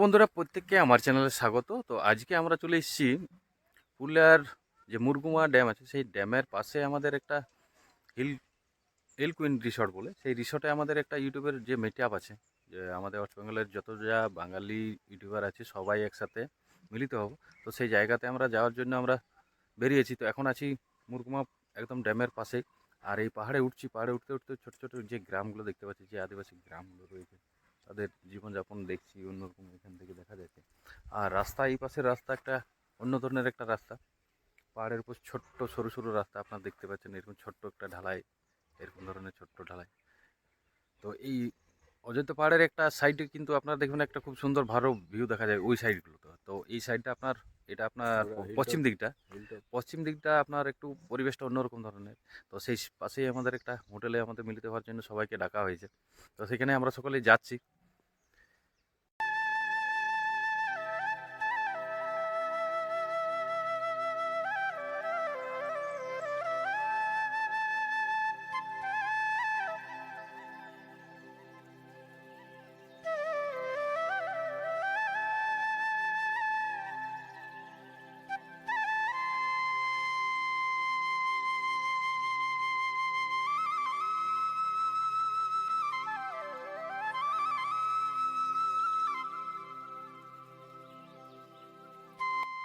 বন্ধুরা, প্রত্যেককে আমার চ্যানেলে স্বাগত। তো আজকে আমরা চলে এসেছি পুরুলিয়ার যে মুরগুমা ড্যাম আছে, সেই ড্যামের পাশে আমাদের একটা হিল হিল কুইন রিসর্ট বলে। সেই রিসর্টে আমাদের একটা ইউটিউবের যে মিট আপ আছে, যে আমাদের ওয়েস্ট বেঙ্গলের যত যা বাঙালি ইউটিউবার আছে, সবাই একসাথে মিলিত হব। তো সেই জায়গাতে আমরা যাওয়ার জন্য আমরা বেরিয়েছি। তো এখন আছি মুরগুমা একদম ড্যামের পাশে আর এই পাহাড়ে উঠছি। পাহাড়ে উঠতে উঠতে ছোটো ছোটো যে গ্রামগুলো দেখতে পাচ্ছি, যে আদিবাসী গ্রামগুলো রয়েছে তাদের জীবনযাপন দেখছি অন্যরকম এখান থেকে দেখা যাচ্ছে। আর রাস্তা এই পাশের রাস্তা একটা অন্য ধরনের একটা রাস্তা। পাহাড়ের উপর ছোট্ট সরু সরু রাস্তা আপনারা দেখতে পাচ্ছেন এরকম ছোট্ট একটা ঢালাই এরকম ধরনের ছোট্ট ঢালাই। তো এই অযোধ্যা পাহাড়ের একটা সাইডে কিন্তু আপনারা দেখবেন একটা খুব সুন্দর ভালো ভিউ দেখা যায় ওই সাইডগুলোতে তো এই সাইডটা আপনার এটা আপনার পশ্চিম দিকটা। পশ্চিম দিকটা আপনার একটু পরিবেশটা অন্যরকম ধরনের। তো সেই পাশেই আমাদের একটা হোটেলে আমাদের মিলিত হওয়ার জন্য সবাইকে ডাকা হয়েছে। তো সেখানে আমরা সকলেই যাচ্ছি।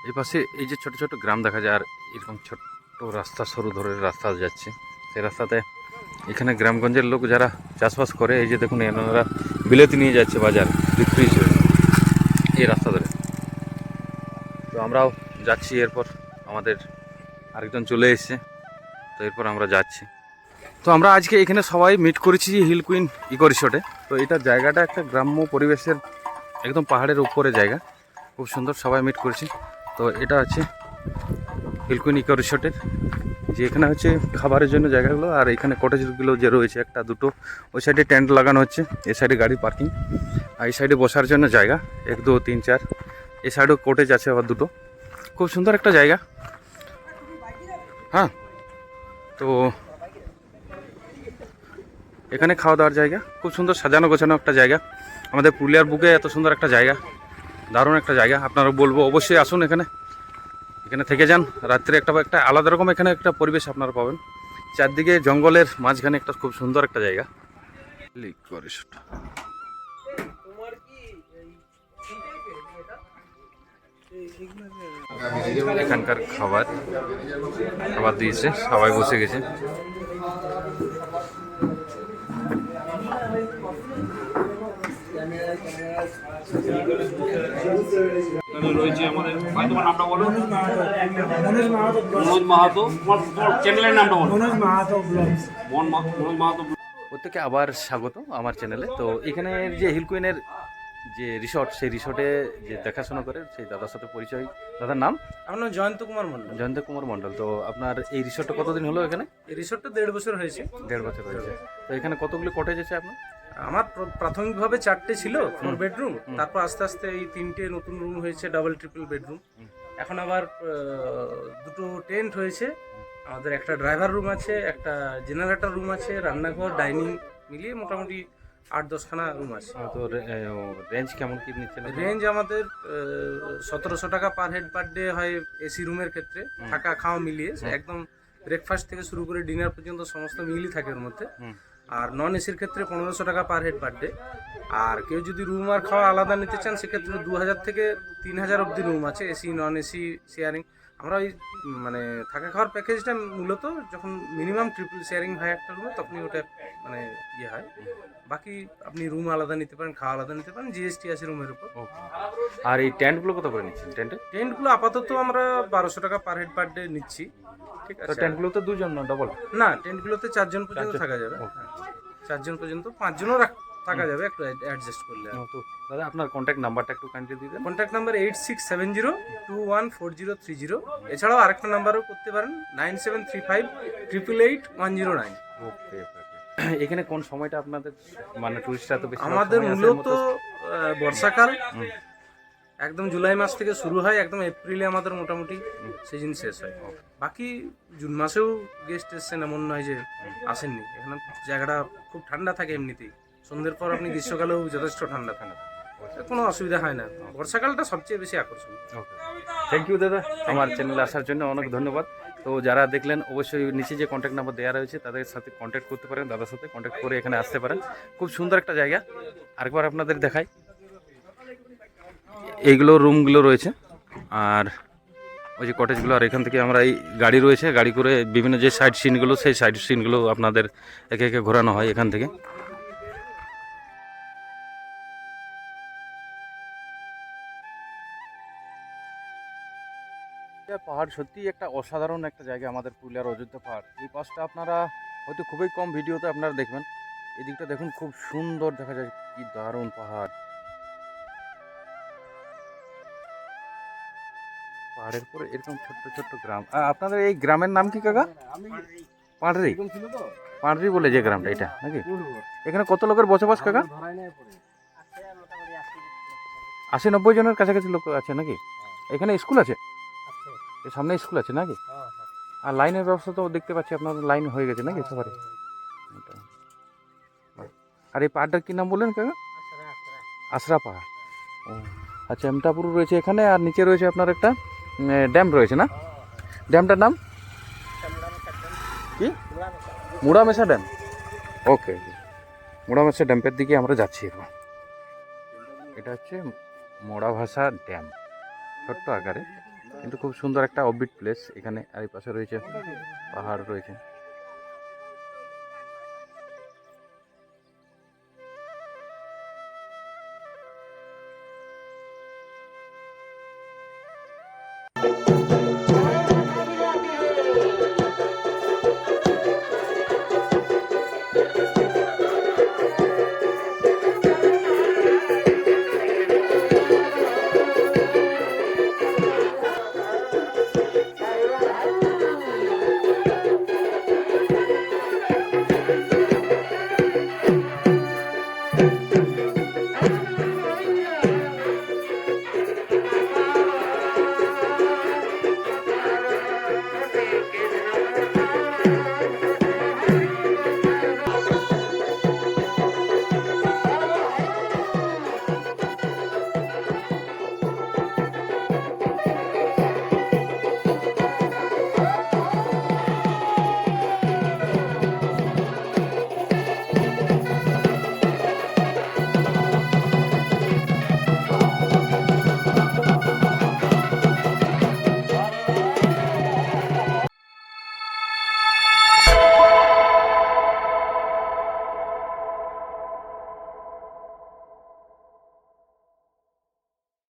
এই পাশে এই যে ছোট ছোট গ্রাম দেখা যায়, আর এরকম ছোট্ট রাস্তা, সরু ধরে রাস্তা যাচ্ছে। সেই রাস্তাতে এখানে গ্রামগঞ্জের লোক যারা চাষবাস করে, এই যে দেখুন এনারা বিলেতি নিয়ে যাচ্ছে বাজার, বিক্রি হিসেবে, এই রাস্তা ধরে। তো আমরাও যাচ্ছি, এরপর আমাদের আরেকজন চলে এসেছে, তো এরপর আমরা যাচ্ছি। তো আমরা আজকে এখানে সবাই মিট করেছি হিল কুইন ইকো রিসোর্টে তো এটা জায়গাটা একটা গ্রাম্য পরিবেশের একদম পাহাড়ের উপরে জায়গা। খুব সুন্দর সবাই মিট করেছি। তো এটা আছে হিলকুইন ইকো রিসোর্টের, যে এখানে হচ্ছে খাবারের জন্য জায়গাগুলো, আর এখানে কটেজগুলো যে রয়েছে, একটা, দুটো, ওই সাইডে টেন্ট লাগানো হচ্ছে, এ সাইডে গাড়ি পার্কিং, আর এই সাইডে বসার জন্য জায়গা, এক, দু, তিন, চার, এ সাইডেও কটেজ আছে আবার দুটো, খুব সুন্দর একটা জায়গা। হ্যাঁ তো এখানে খাওয়া দাওয়ার জায়গা, খুব সুন্দর সাজানো গোছানো একটা জায়গা, আমাদের পুরুলিয়ার বুকে এত সুন্দর একটা জায়গা। দারুণ একটা জায়গা। আপনারা বলব অবশ্যই আসুন এখানে। এখানে থেকে যান। রাত্রে একটা একটা আলাদা রকম এখানে একটা পরিবেশ আপনারা পাবেন। চারদিকে জঙ্গলের মাঝখানে একটা খুব সুন্দর একটা জায়গা। লিক রিসোর্ট এখানকার খাবার। খাবার দিয়েছে। সবাই বসে গেছে। রয়েছে আমাদের ভাই তোমার নামটা বলো। মনোজ মাহাতো। মনোজ মাহাতো তোমার তোমার চ্যানেলের নামটা বলো। মনোজ মাহাতো ব্লগস মনোজ মাহাতো প্রত্যেকে আবার স্বাগত আমার চ্যানেলে তো এখানে যে হিলকুইনের যে রিসর্ট সেই রিসর্টে যে দেখাশোনা করে সেই দাদার সাথে পরিচয়। দাদার নাম? আমার নাম জয়ন্ত কুমার মন্ডল জয়ন্ত কুমার মণ্ডল। তো আপনার এই রিসর্টটা কতদিন হলো এখানে? এই রিসোর্টটা দেড় বছর হয়েছে। দেড় বছর হয়েছে। তো এখানে কতগুলো কটেজ আছে আপনার? আমার প্র- প্রাথমিকভাবে চারটে ছিল ফোর বেডরুম তারপর আস্তে আস্তে এই তিনটে নতুন রুম হয়েছে ডাবল ট্রিপল বেডরুম এখন আবার দুটো টেন্ট হয়েছে আমাদের একটা ড্রাইভার রুম আছে একটা জেনারেটর রুম আছে রান্নাঘর ডাইনিং মিলিয়ে মোটামুটি আট দশখানা রুম আছে। তো রেঞ্জ কেমন কি নিচ্ছেন রেঞ্জ আমাদের সতেরোশো টাকা পার হেড পার ডে হয় এসি রুমের ক্ষেত্রে থাকা খাওয়া মিলিয়ে একদম ব্রেকফাস্ট থেকে শুরু করে ডিনার পর্যন্ত সমস্ত মিলই থাকে ওর মধ্যে। আর নন এসির ক্ষেত্রে পনেরোশো টাকা পার হেড পার ডে আর কেউ যদি রুম আর খাওয়া আলাদা নিতে চান সেক্ষেত্রে দু হাজার থেকে তিন হাজার অবধি রুম আছে এসি নন এসি শেয়ারিং আমরা ওই মানে থাকা খাওয়ার প্যাকেজটা মূলত যখন মিনিমাম ট্রিপল শেয়ারিং হয় একটা রুমে তখনই ওটা মানে ইয়ে হয়। বাকি আপনি রুম আলাদা নিতে পারেন খাওয়া আলাদা নিতে পারেন জিএসটি আছে রুমের উপর। আর এই টেন্টগুলো কত করে নিচ্ছেন? টেন্টে টেন্টগুলো আপাতত আমরা বারোশো টাকা পার হেড পার ডে নিচ্ছি। ঠিক তো আছে। টেন্টগুলো দুজন না ডবল না টেন্টগুলোতে চারজন পর্যন্ত থাকা যাবে. হ্যাঁ, চারজন পর্যন্ত পাঁচজনও রাখ- থাকা যাবে একটু অ্যাডজাস্ট করলে তো দাদা আপনার কন্ট্যাক্ট নাম্বারটা একটু কাইন্ডলি দিয়ে দেন। Contact number eight six seven zero two one four zero three zero এছাড়াও আরেকটা নাম্বারও করতে পারেন nine seven three five triple eight one zero nine okay এখানে কোন সময়টা আপনাদের মানে টুরিস্টরা তো বেশি আমাদের মূলত বর্ষাকাল। একদম জুলাই মাস থেকে শুরু হয় একদম এপ্রিলে আমাদের মোটামুটি সিজন শেষ হয়। বাকি জুন মাসেও গেস্ট এসছেন এমন নয় যে আসেননি। এখানে জায়গাটা খুব ঠান্ডা থাকে এমনিতেই। সন্ধ্যের পর আপনি গ্রীষ্মকালেও যথেষ্ট ঠান্ডা থাকে। কোনো অসুবিধা হয় না। বর্ষাকালটা সবচেয়ে বেশি আকর্ষণ থ্যাংক ইউ দাদা। আমার চ্যানেলে আসার জন্য অনেক ধন্যবাদ। তো যারা দেখলেন অবশ্যই নিচে যে কন্ট্যাক্ট নাম্বার দেওয়া রয়েছে তাদের সাথে কন্ট্যাক্ট করতে পারেন দাদার সাথে কন্ট্যাক্ট করে এখানে আসতে পারেন। খুব সুন্দর একটা জায়গা। আরেকবার আপনাদের দেখাই। এইগুলো রুমগুলো রয়েছে। আর ওই যে কটেজগুলো আর এখান থেকে আমরা এই গাড়ি রয়েছে, গাড়ি করে বিভিন্ন যে সাইড সিনগুলো সেই সাইড সিনগুলো আপনাদের একে একে ঘোরানো হয় এখান থেকে। পাহাড় সত্যি একটা অসাধারণ একটা জায়গা আমাদের পুরুলিয়ার অযোধ্যা পাহাড়। এই পাশটা আপনারা হয়তো খুবই কম ভিডিওতে আপনারা দেখবেন। এদিকটা দেখুন, খুব সুন্দর দেখা যায়, কি দারুণ পাহাড়। পাহাড়ের পরে এরকম ছোট্ট ছোট্ট গ্রাম। আপনাদের এই গ্রামের নাম কি কাকা? পাঁড়রি পাঁড়রি বলে যে গ্রামটা এটা নাকি? এখানে কত লোকের বসবাস কাকা? আশি নব্বই জনের কাছাকাছি লোক আছে নাকি? এখানে স্কুল আছে? সামনে স্কুল আছে নাকি? আর লাইনের ব্যবস্থা তো দেখতে পাচ্ছি আপনাদের লাইন হয়ে গেছে নাকি সবারই? আর এই পাহাড়টার কি নাম বললেন কাকা? আশরা পাহাড়। ও আচ্ছা এমটাপুর রয়েছে এখানে আর নিচে রয়েছে আপনার একটা? ড্যাম রয়েছে না? ড্যামটার নাম? কি? মুড়ামেশা ড্যাম। ওকে মুড়ামেশা ড্যাম্পের দিকে আমরা যাচ্ছি এবার। এটা হচ্ছে মোড়া ভাষা ড্যাম। ছোট্ট আকারে, কিন্তু খুব সুন্দর একটা অববিট প্লেস এখানে আর পাশে রয়েছে পাহাড় রয়েছে।